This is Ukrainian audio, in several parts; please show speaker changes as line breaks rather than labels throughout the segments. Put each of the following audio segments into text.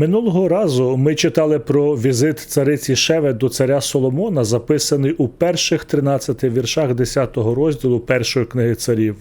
Минулого разу ми читали про візит цариці Шеве до царя Соломона, записаний у перших 13 віршах 10 розділу першої книги царів.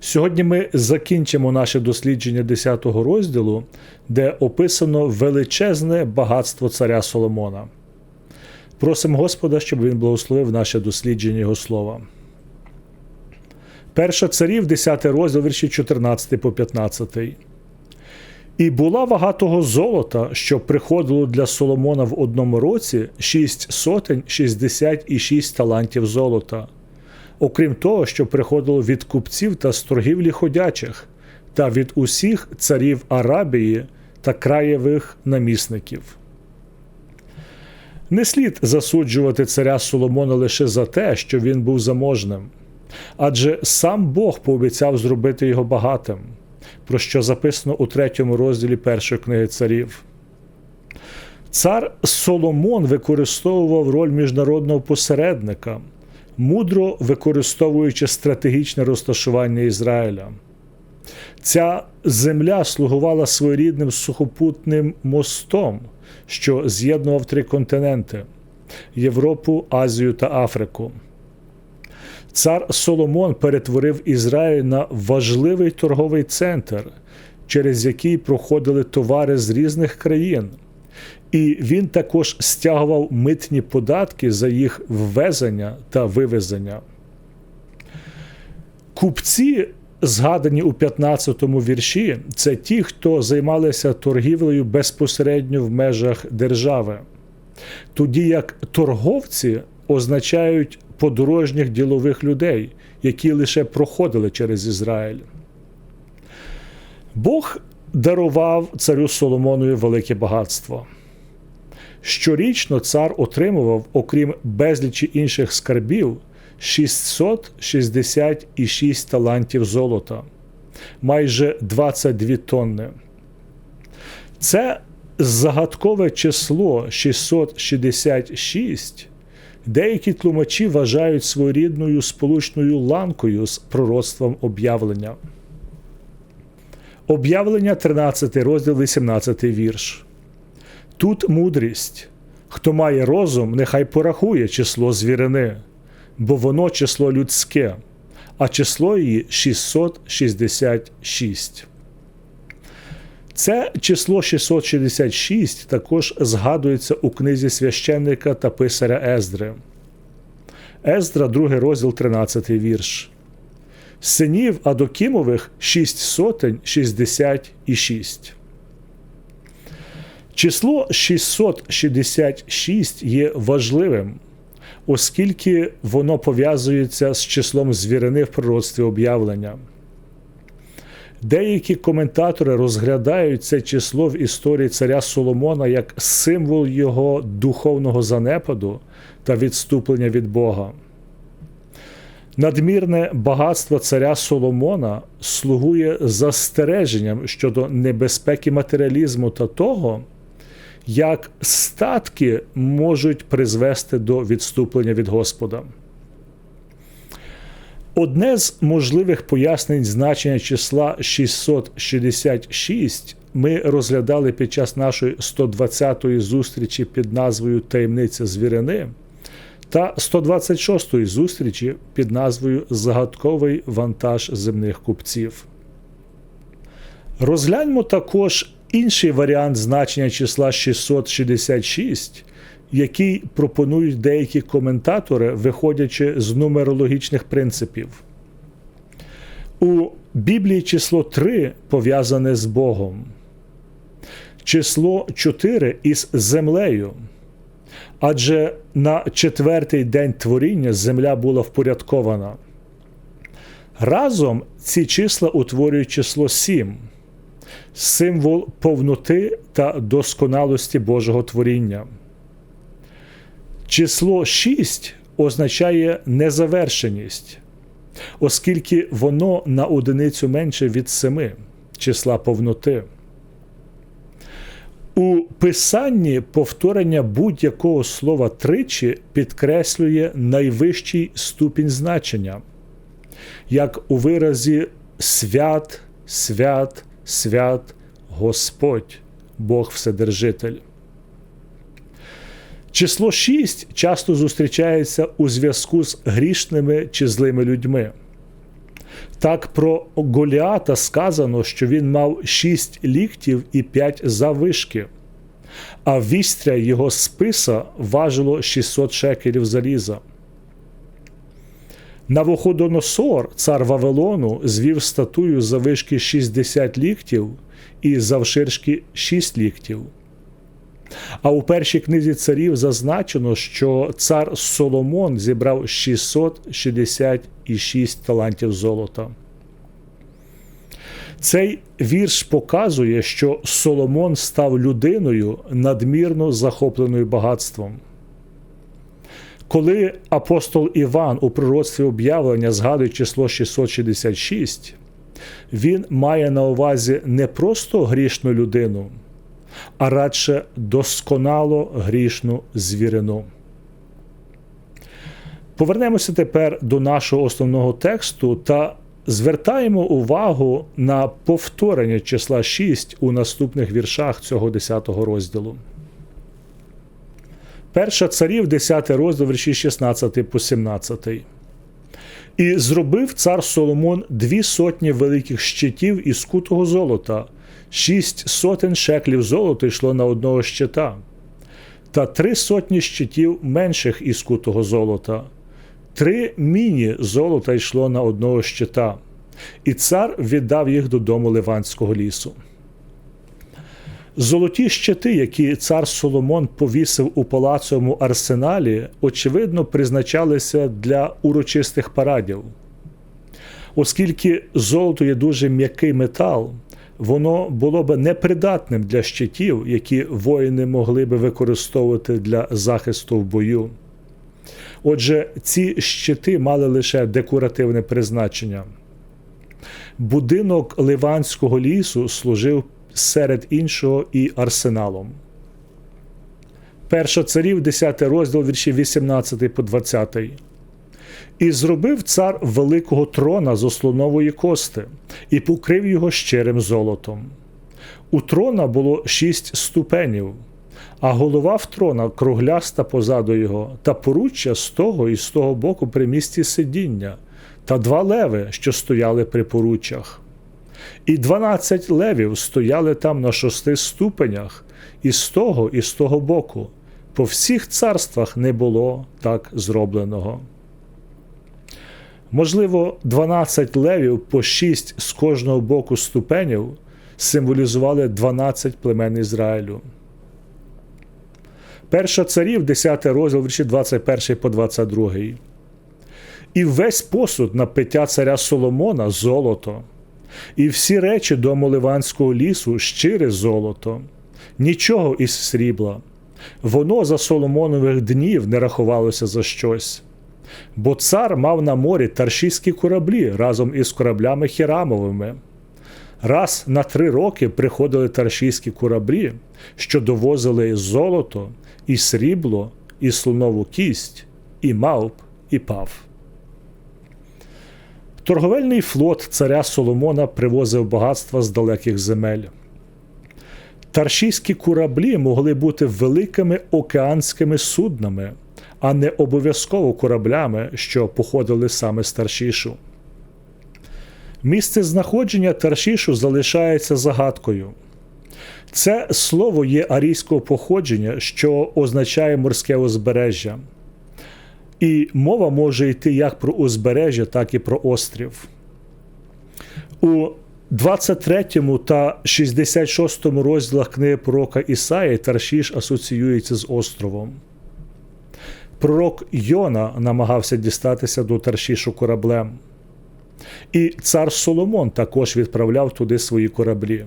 Сьогодні ми закінчимо наше дослідження 10 розділу, де описано величезне багатство царя Соломона. Просимо Господа, щоб він благословив наше дослідження Його слова. Перша царів, 10 розділ, вірші 14 по 15. І була вага того золота, що приходило для Соломона в одному році шість сотень шістдесят і шість талантів золота, окрім того, що приходило від купців та з торгівлі ходячих, та від усіх царів Арабії та краєвих намісників. Не слід засуджувати царя Соломона лише за те, що він був заможним, адже сам Бог пообіцяв зробити його багатим про що записано у третьому розділі першої книги царів. Цар Соломон використовував роль міжнародного посередника, мудро використовуючи стратегічне розташування Ізраїля. Ця земля слугувала своєрідним сухопутним мостом, що з'єднував три континенти Європу, Азію та Африку. Цар Соломон перетворив Ізраїль на важливий торговий центр, через який проходили товари з різних країн. І він також стягував митні податки за їх ввезення та вивезення. Купці, згадані у 15 му вірші, це ті, хто займалися торгівлею безпосередньо в межах держави. Тоді як торговці означають подорожніх ділових людей, які лише проходили через Ізраїль. Бог дарував царю Соломонові велике багатство. Щорічно цар отримував, окрім безлічі інших скарбів, 666 талантів золота, майже 22 тонни. Це загадкове число 666 Деякі тлумачі вважають своєрідною сполучною ланкою з пророцтвом об'явлення. Об'явлення 13 розділ 18 вірш. Тут мудрість. Хто має розум, нехай порахує число звірини, бо воно число людське, а число її 666. Це число 666 також згадується у книзі священника та писаря Ездри. Ездра, 2 розділ 13 вірш. Синів Адокімових 6 сотень 66. Число 666 є важливим, оскільки воно пов'язується з числом звірини в пророцтві об'явлення. Деякі коментатори розглядають це число в історії царя Соломона як символ його духовного занепаду та відступлення від Бога. Надмірне багатство царя Соломона слугує застереженням щодо небезпеки матеріалізму та того, як статки можуть призвести до відступлення від Господа. Одне з можливих пояснень значення числа 666 ми розглядали під час нашої 120-ї зустрічі під назвою Таємниця звірини та 126-ї зустрічі під назвою Загадковий вантаж земних купців. Розгляньмо також інший варіант значення числа 666 який пропонують деякі коментатори, виходячи з нумерологічних принципів. У Біблії число 3 пов'язане з Богом, число 4 із землею. Адже на четвертий день творіння земля була впорядкована. Разом ці числа утворюють число 7, символ повноти та досконалості Божого творіння. Число 6 означає незавершеність, оскільки воно на одиницю менше від 7 числа повноти. У писанні повторення будь-якого слова тричі підкреслює найвищий ступінь значення, як у виразі свят, свят, свят Господь Бог Вседержитель. Число 6 часто зустрічається у зв'язку з грішними чи злими людьми. Так про Голіата сказано, що він мав 6 ліктів і 5 завишки, а вістря його списа важило 600 шекелів заліза. Навуходоносор, цар Вавилону, звів статую завишки 60 ліктів і завширшки 6 ліктів. А у першій книзі царів зазначено, що цар Соломон зібрав 666 талантів золота. Цей вірш показує, що Соломон став людиною надмірно захопленою багатством. Коли апостол Іван у пророцтві об'явлення згадує число 666, він має на увазі не просто грішну людину, а радше досконало грішну звірину. Повернемося тепер до нашого основного тексту та звертаємо увагу на повторення числа 6 у наступних віршах цього 10 розділу. Перша царів, 10 розділ, вірші 16 по 17. І зробив цар Соломон дві сотні великих щитів із кутого золота, шість сотень шеклів золота йшло на одного щита, та три сотні щитів менших із кутого золота, три міні золота йшло на одного щита, і цар віддав їх додому Ливанського лісу. Золоті щити, які цар Соломон повісив у палацовому арсеналі, очевидно, призначалися для урочистих парадів. Оскільки золото є дуже м'який метал, воно було б непридатним для щитів, які воїни могли би використовувати для захисту в бою. Отже, ці щити мали лише декоративне призначення. Будинок Ливанського лісу служив серед іншого і арсеналом. Перша царів, 10 розділ вірші 18 по 20. І зробив цар великого трона з ослонової кости, і покрив його щирим золотом. У трона було шість ступенів, а голова в трона кругляста позаду його, та поруччя з того і з того боку при місці сидіння, та два леви, що стояли при поруччях. І дванадцять левів стояли там на шести ступенях, і з того, і з того боку. По всіх царствах не було так зробленого. Можливо, 12 левів по 6 з кожного боку ступенів символізували 12 племен Ізраїлю. Перша царів, 10 розділ вірші 21 по 22. І весь посуд на пиття царя Соломона золото, і всі речі дому Ливанського лісу щире золото, нічого із срібла. Воно за Соломонових днів не рахувалося за щось. Бо цар мав на морі таршійські кораблі разом із кораблями Хірамовими. Раз на три роки приходили таршійські кораблі, що довозили золото, і срібло, і слонову кість, і мавп, і пав. Торговельний флот царя Соломона привозив багатства з далеких земель. Таршійські кораблі могли бути великими океанськими суднами, а не обов'язково кораблями, що походили саме з Таршішу. Місце знаходження Таршішу залишається загадкою. Це слово є арійського походження, що означає морське узбережжя. І мова може йти як про узбережжя, так і про острів. У 23 та 66 розділах книги пророка Ісаї Таршіш асоціюється з островом. Пророк Йона намагався дістатися до Таршішу кораблем. І цар Соломон також відправляв туди свої кораблі.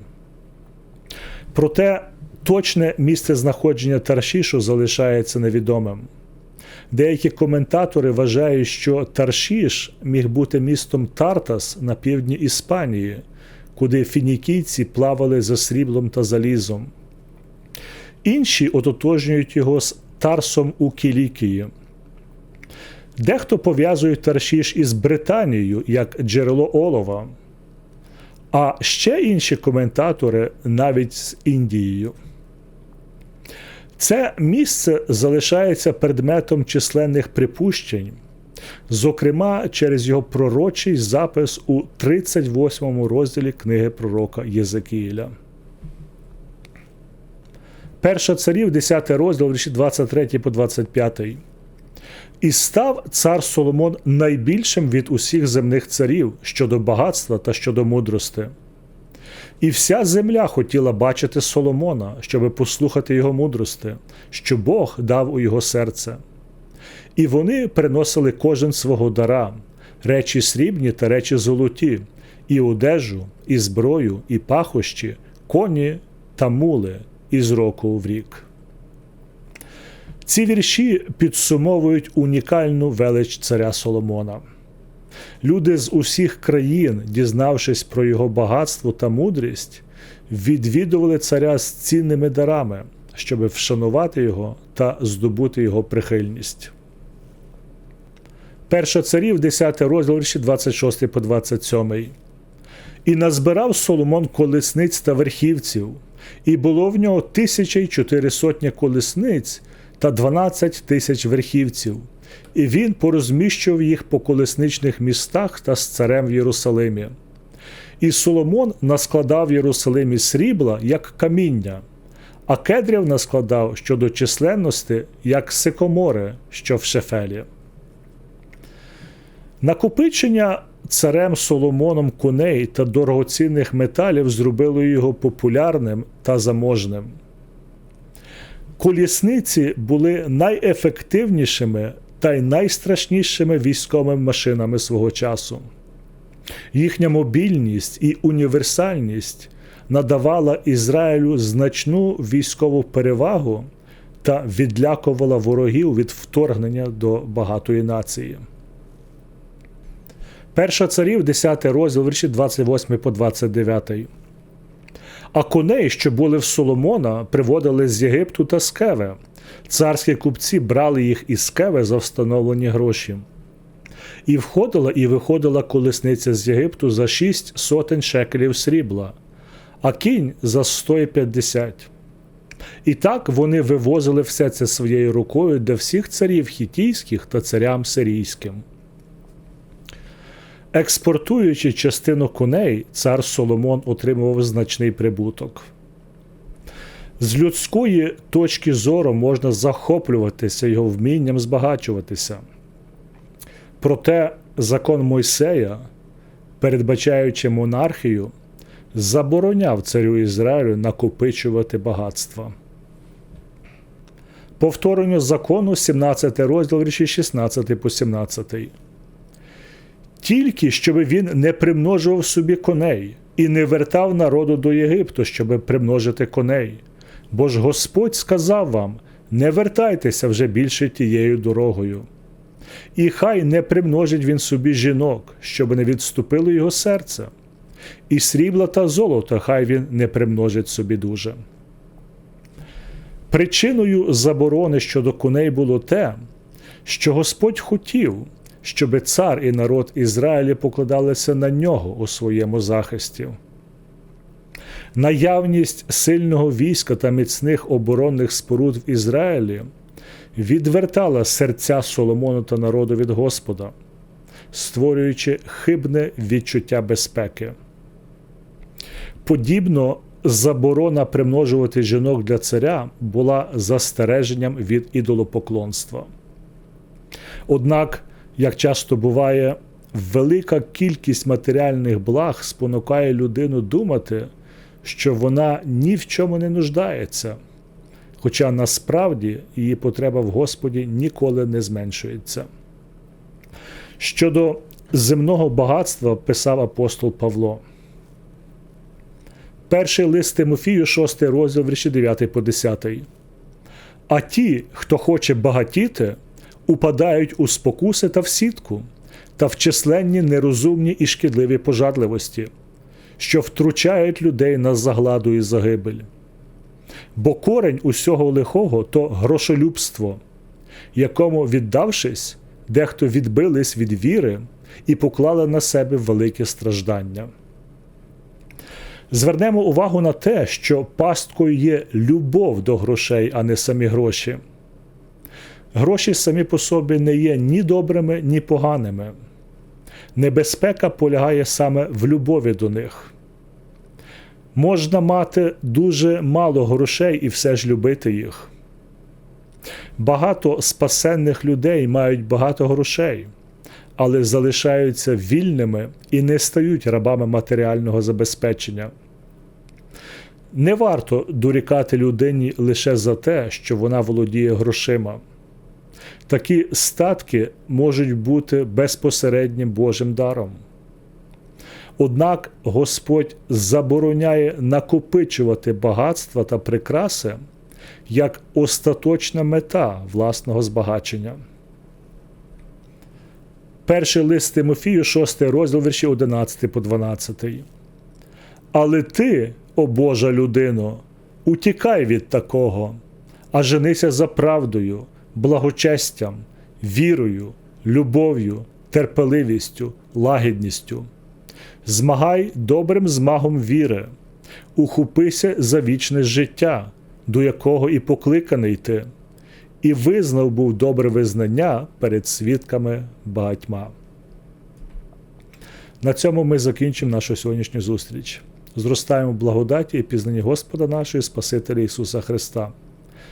Проте точне місце знаходження Таршішу залишається невідомим. Деякі коментатори вважають, що Таршіш міг бути містом Тартас на півдні Іспанії, куди фінікійці плавали за сріблом та залізом. Інші ототожнюють його з Тарсом у Кілікії. Дехто пов'язує Таршіш із Британією як джерело олова. а ще інші коментатори навіть з Індією. Це місце залишається предметом численних припущень, зокрема через його пророчий запис у 38 розділі книги пророка Єзекіїля. Перша царів, 10 розділ, 23 по 25. І став цар Соломон найбільшим від усіх земних царів щодо багатства та щодо мудрости. І вся земля хотіла бачити Соломона, щоби послухати його мудрости, що Бог дав у його серце. І вони приносили кожен свого дара, речі срібні та речі золоті, і одежу, і зброю, і пахощі, коні та мули із року в рік. Ці вірші підсумовують унікальну велич царя Соломона. Люди з усіх країн, дізнавшись про його багатство та мудрість, відвідували царя з цінними дарами, щоб вшанувати його та здобути його прихильність. Перша царів, 10 розділ, вірші 26 по 27. І назбирав Соломон колесниць та верхівців, і було в нього тисяча й чотири сотня колесниць та дванадцять тисяч верхівців, і він порозміщував їх по колесничних містах та з царем в Єрусалимі. І Соломон наскладав в Єрусалимі срібла, як каміння, а кедрів наскладав щодо численності, як сикомори, що в шефелі. Накопичення царем Соломоном коней та дорогоцінних металів зробило його популярним та заможним. Колісниці були найефективнішими та й найстрашнішими військовими машинами свого часу. Їхня мобільність і універсальність надавала Ізраїлю значну військову перевагу та відлякувала ворогів від вторгнення до багатої нації. Перша царів, 10 розділ, вірші 28 по 29. А коней, що були в Соломона, приводили з Єгипту та з Кеве. Царські купці брали їх із Кеве за встановлені гроші. І входила і виходила колесниця з Єгипту за шість сотень шекелів срібла, а кінь за 150. І так вони вивозили все це своєю рукою для всіх царів хітійських та царям сирійським. Експортуючи частину коней, цар Соломон отримував значний прибуток. З людської точки зору можна захоплюватися його вмінням збагачуватися. Проте закон Мойсея, передбачаючи монархію, забороняв царю Ізраїлю накопичувати багатства. Повторення закону 17 розділ річі 16 по 17 тільки щоб він не примножував собі коней і не вертав народу до Єгипту, щоб примножити коней. Бо ж Господь сказав вам: не вертайтеся вже більше тією дорогою. І хай не примножить він собі жінок, щоб не відступило його серце, і срібла та золота хай він не примножить собі дуже. Причиною заборони щодо коней було те, що Господь хотів, щоби цар і народ Ізраїлі покладалися на нього у своєму захисті. Наявність сильного війська та міцних оборонних споруд в Ізраїлі відвертала серця Соломону та народу від Господа, створюючи хибне відчуття безпеки. Подібно заборона примножувати жінок для царя була застереженням від ідолопоклонства. Однак як часто буває, велика кількість матеріальних благ спонукає людину думати, що вона ні в чому не нуждається, хоча насправді її потреба в Господі ніколи не зменшується. Щодо земного багатства писав апостол Павло. Перший лист Тимофію, 6 розділ, вірші 9 по 10. А ті, хто хоче багатіти, упадають у спокуси та в сітку, та в численні нерозумні і шкідливі пожадливості, що втручають людей на загладу і загибель. Бо корень усього лихого то грошолюбство, якому, віддавшись, дехто відбились від віри і поклали на себе велике страждання. Звернемо увагу на те, що пасткою є любов до грошей, а не самі гроші. Гроші самі по собі не є ні добрими, ні поганими. Небезпека полягає саме в любові до них. Можна мати дуже мало грошей і все ж любити їх. Багато спасенних людей мають багато грошей, але залишаються вільними і не стають рабами матеріального забезпечення. Не варто дорікати людині лише за те, що вона володіє грошима. Такі статки можуть бути безпосереднім Божим даром. Однак Господь забороняє накопичувати багатства та прикраси як остаточна мета власного збагачення. Перший лист Тимофію, 6 розділ вірші 11 по 12. Але ти, о Божа людино, утікай від такого, а женися за правдою, благочестям, вірою, любов'ю, терпеливістю, лагідністю. Змагай добрим змагом віри, ухопися за вічне життя, до якого і покликаний ти, і визнав був добре визнання перед свідками багатьма. На цьому ми закінчимо нашу сьогоднішню зустріч. Зростаємо в благодаті і пізнанні Господа нашого і Спасителя Ісуса Христа.